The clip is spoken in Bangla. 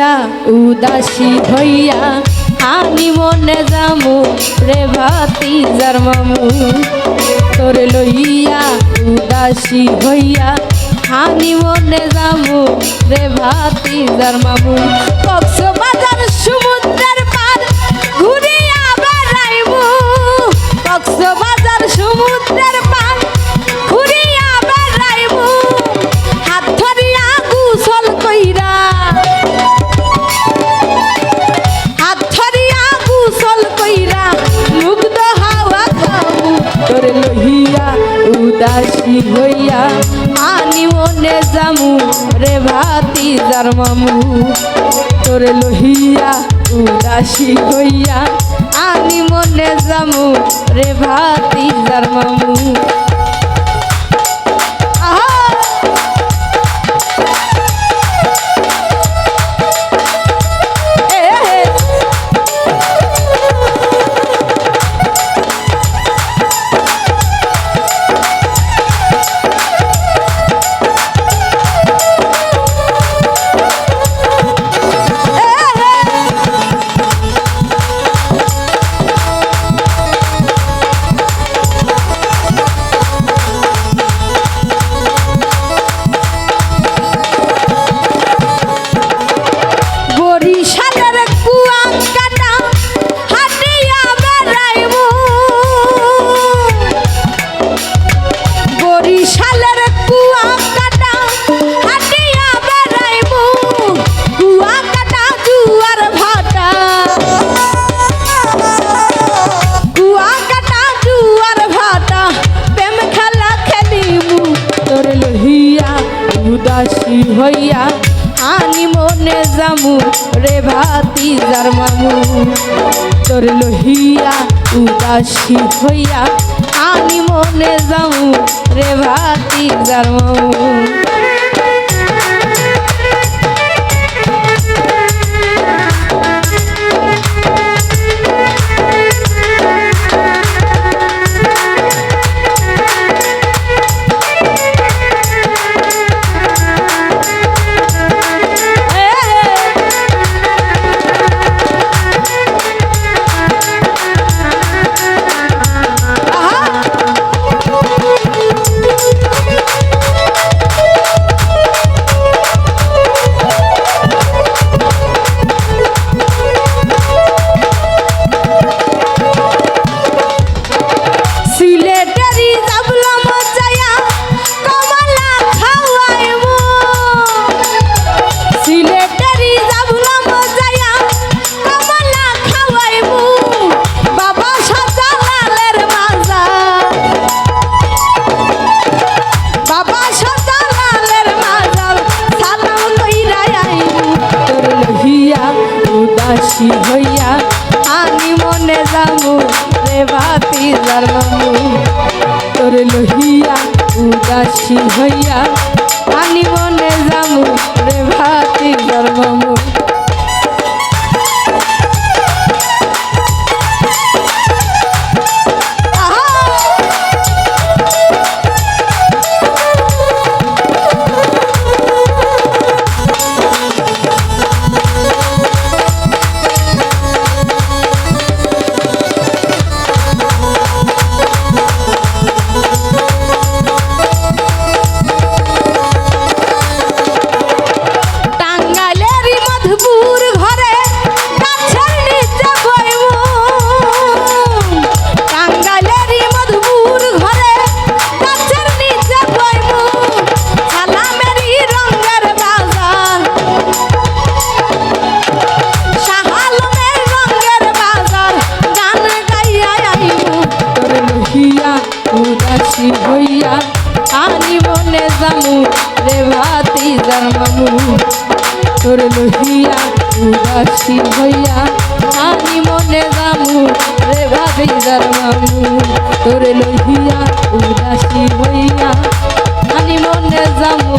লইয়া উদাসী হইয়া আনি মনে যামু রে ভাতি যার মামু। তোরে লইয়া উদাসী হইয়া হানি মনে যামু রে ভাতি যার মামু। উদাসী হইয়া আনি মনে যামু রে ভাতি যার মামু। তোরে লহিয়া উদাসী হইয়া আনি মনে যামু রে ভাতি যার মামু। হইয়া আনি মনে যামু রে ভাতি যার মামু। তোর লহিয়া উদাসী হইয়া আনি মনে যামু রে ভাতি যার মামু। উদাসী হইয়া আমি মনে যামু রে ভাতি যার তোর লহিয়া উদাসী হইয়া উদাসী হইয়া আনি মনে যামু রে ভাতি জানমামু তোর লহিয়া উদাসী হইয়া আনি মনে যামু রে ভাতি জানমামু তোর লহিয়া উদাসী হইয়া আনি মনে যামু